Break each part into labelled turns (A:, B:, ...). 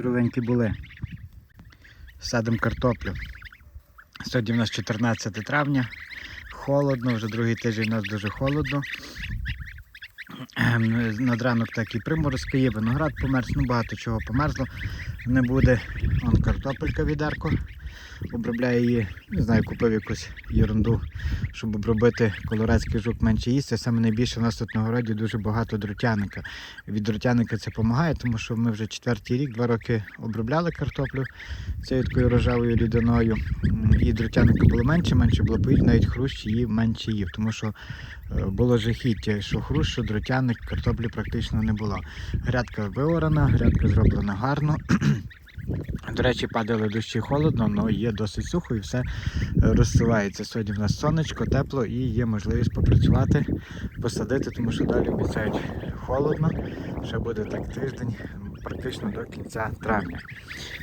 A: Здоровенькі були. Садимо картоплю. Сьогодні в нас 14 травня. Холодно, вже другий тиждень у нас дуже холодно. Ем, Над ранок так і приморозки є, виноград померз, ну багато чого померзло. Не буде. Вон картопелька відерко. Обробляє її, не знаю, купив якусь ерунду, щоб обробити колорадський жук менше їсти. Саме найбільше у нас тут на городі дуже багато друтяника. Від друтяника це допомагає, тому що ми вже четвертий рік, два роки обробляли картоплю цією такою рожевою рідиною. І друтяника було менше, менше було поїв, навіть хрущ її менше їв, тому що е, було жахіття, що хрущ, що друтяник, картоплі практично не було. Грядка виорана, грядка зроблена гарно. До речі, падали дощі холодно, але є досить сухо і все е, розсувається. Сьогодні в нас сонечко, тепло і є можливість попрацювати, посадити, тому що далі обіцяють холодно. Ще буде так тиждень, практично до кінця травня.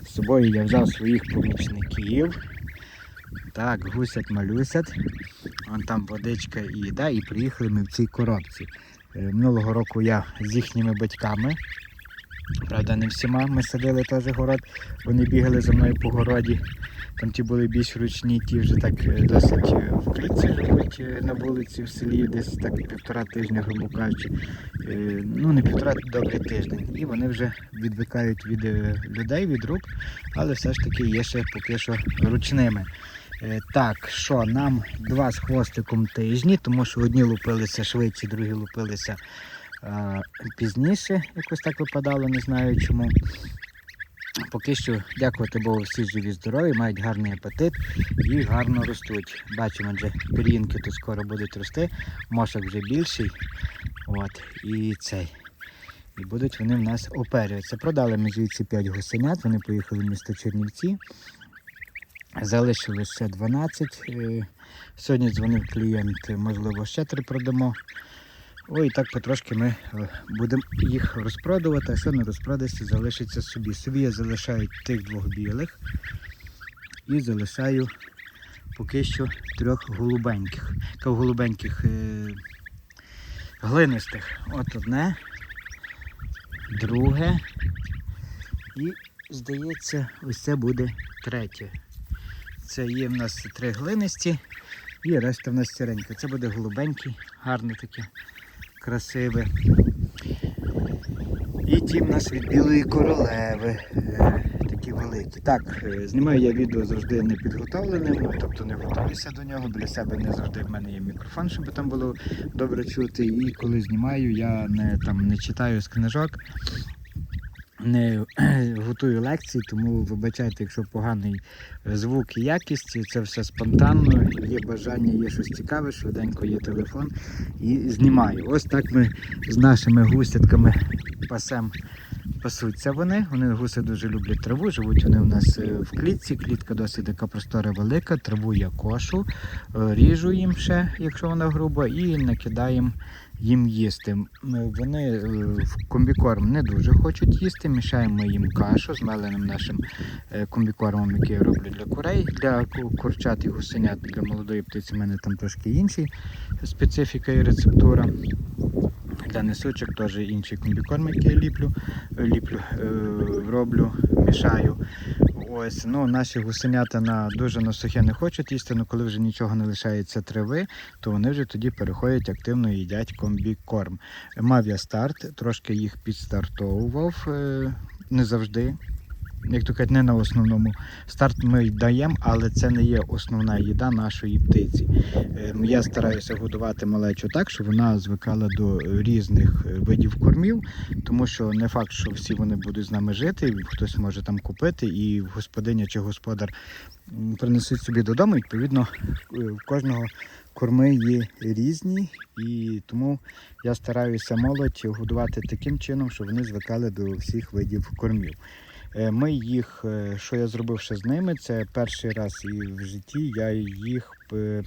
A: З собою я взяв своїх помічників. Так, гусять малюсять. Вон там водичка і їда, і приїхали ми в цій коробці. Е, Минулого року я з їхніми батьками. Правда, не всіма. Ми садили теж город, вони бігали за мною по городі. Там ті були більш ручні, ті вже так е, досить е, в живуть е, на вулиці в селі, десь так півтора тижня, грубо кажучи. Ну, не півтора, добрий тиждень. І вони вже відвикають від людей, від рук, але все ж таки є ще поки що ручними. Так, що нам два з хвостиком тижні, тому що одні лупилися швидше, другі лупилися пізніше. Якось так випадало, не знаю чому. Поки що, дякувати Богу, всі живі здорові, мають гарний апетит і гарно ростуть. Бачимо, вже пір'їнки тут скоро будуть рости, мошок вже більший. От, і цей. І будуть вони в нас оперюватися. Продали ми звідси 5 гусенят, вони поїхали в місто Чернівці. Залишилось ще 12. Е, Сьогодні дзвонив клієнт, можливо, ще три продамо. Ой, так потрошки ми е, будемо їх розпродувати, а що не розпродасться, залишиться собі. Собі я залишаю тих двох білих і залишаю поки що трьох голубеньких. Голубеньких е, глинистих. От одне, друге. І, здається, ось це буде третє. Це є в нас три глинисті і решта в нас сіренька. Це буде голубенький, гарне таке, красиве. І тім нас від білої королеви. е, Такі великі. Так, е, знімаю я відео завжди не підготовленим, тобто не готуюся до нього. Біля себе не завжди в мене є мікрофон, щоб там було добре чути. І коли знімаю, я не, там, не читаю з книжок не готую лекції, тому вибачайте, якщо поганий звук і якість, це все спонтанно, є бажання, є щось цікаве, швиденько є телефон і знімаю. Ось так ми з нашими гусятками пасем. Пасуться вони. Вони гуси дуже люблять траву, живуть вони у нас е, в клітці. Клітка досить така простора велика, траву я кошу, е, ріжу їм ще, якщо вона груба, і накидаємо їм їсти. Вони е, в комбікорм не дуже хочуть їсти. Мішаємо їм кашу з меленим нашим е, комбікормом, який я роблю для курей. Для курчат і гусенят для молодої птиці в мене там трошки інші специфіка і рецептура. Для несучок теж інший комбікорм, який я ліплю, ліплю е, роблю, мішаю. Ось, ну, наші гусенята на дуже на сухе не хочуть їсти, але коли вже нічого не лишається трави, то вони вже тоді переходять активно і їдять комбікорм. Мав я старт, трошки їх підстартовував, е, не завжди. Як то кажуть, не на основному. Старт ми даємо, але це не є основна їда нашої птиці. Е, Я стараюся годувати малечу так, щоб вона звикала до різних е, видів кормів, тому що не факт, що всі вони будуть з нами жити, хтось може там купити, і господиня чи господар принесуть собі додому. Відповідно, е, в кожного корми є різні, і тому я стараюся молодь годувати таким чином, щоб вони звикали до всіх видів кормів. Е, Ми їх, е, що я зробив ще з ними, це перший раз і в житті я їх е,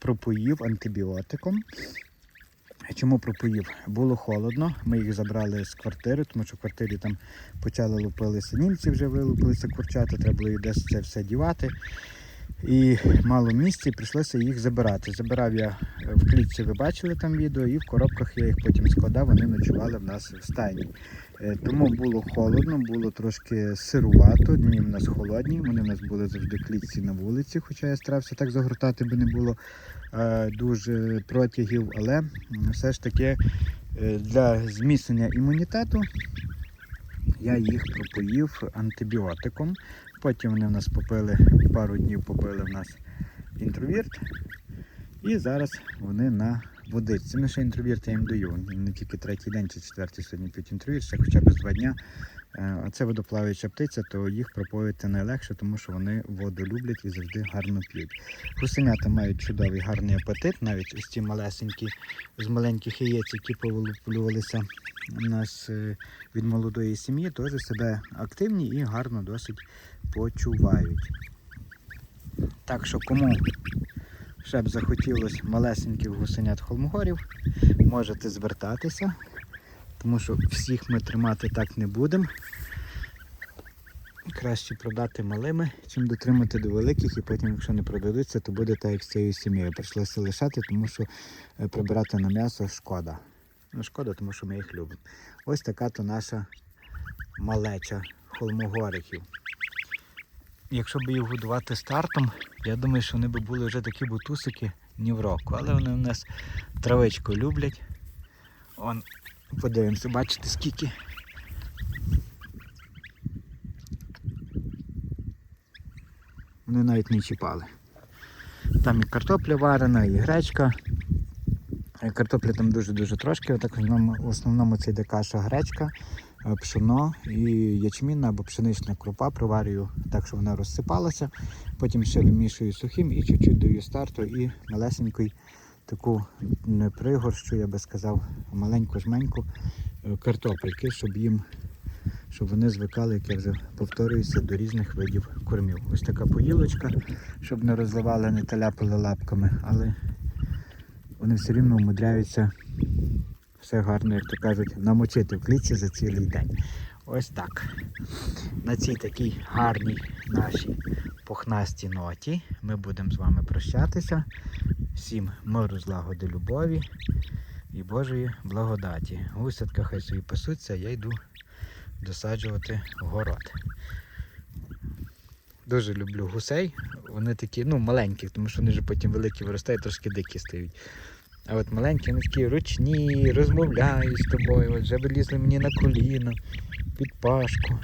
A: пропоїв антибіотиком. Чому пропоїв? Було холодно, ми їх забрали з квартири, тому що в квартирі там почали лупилися німці, вже вилупилися курчата, треба було десь це все дівати. І мало місця, і прийшлося їх забирати. Забирав я е, в клітці, ви бачили там відео, і в коробках я їх потім складав, вони ночували в нас в стайні. Е, Тому було холодно, було трошки сирувато, дні в нас холодні, вони в нас були завжди клітці на вулиці, хоча я старався так загортати, би не було е, дуже протягів, але все ж таки для зміцнення імунітету я їх пропоїв антибіотиком. Потім вони в нас попили, пару днів попили в нас інтровірт. І зараз вони на водичці. Ну, ще інтровірт я їм даю. Не тільки третій день чи четвертий сьогодні п'ють інтровірт, ще хоча б з два дня. Е, А це водоплаваюча птиця, то їх пропоїти найлегше, тому що вони воду люблять і завжди гарно п'ють. Гусенята мають чудовий гарний апетит, навіть ось ці малесенькі з маленьких яєць, які повилуплювалися у нас е, від молодої сім'ї, теж себе активні і гарно досить почувають. Так що кому ще б захотілося малесеньких гусенят холмогорів, можете звертатися, тому що всіх ми тримати так не будемо. Краще продати малими, чим дотримати до великих, і потім, якщо не продадуться, то буде так, як з цією сім'єю. Прийшлося лишати, тому що е, прибирати на м'ясо шкода. Ну, шкода, тому що ми їх любимо. Ось така то наша малеча холмогорихів. Якщо б їх годувати стартом, я думаю, що вони б були вже такі бутусики ні в року. Але вони у нас травичку люблять. Он, подивимося, бачите скільки. Вони навіть не чіпали. Там і картопля варена, і гречка. Е, Картопля там дуже-дуже трошки. Так в основному це йде каша гречка, е, пшоно і ячмінна або пшенична крупа приварюю так, щоб вона розсипалася. Потім ще вимішую сухим і чуть-чуть даю старту і малесенький таку не пригорщу, я би сказав, маленьку жменьку е, картопельки, щоб їм, щоб вони звикали, як я вже повторююся, до різних видів кормів. Ось така поїлочка, щоб не розливали, не таляпали лапками, але вони все рівно умудряються все гарно, як то кажуть, намочити в клітці за цілий день. Ось так. На цій такій гарній нашій пухнастій ноті ми будемо з вами прощатися. Всім миру, злагоди, любові і Божої благодаті. Гусятка хай собі пасуться, я йду досаджувати город. Дуже люблю гусей. Вони такі, ну, маленькі, тому що вони вже потім великі виростають, трошки дикі стають. А от маленькі, вони такі ручні, розмовляю з тобою, от вже вилізли мені на коліна, під пашку.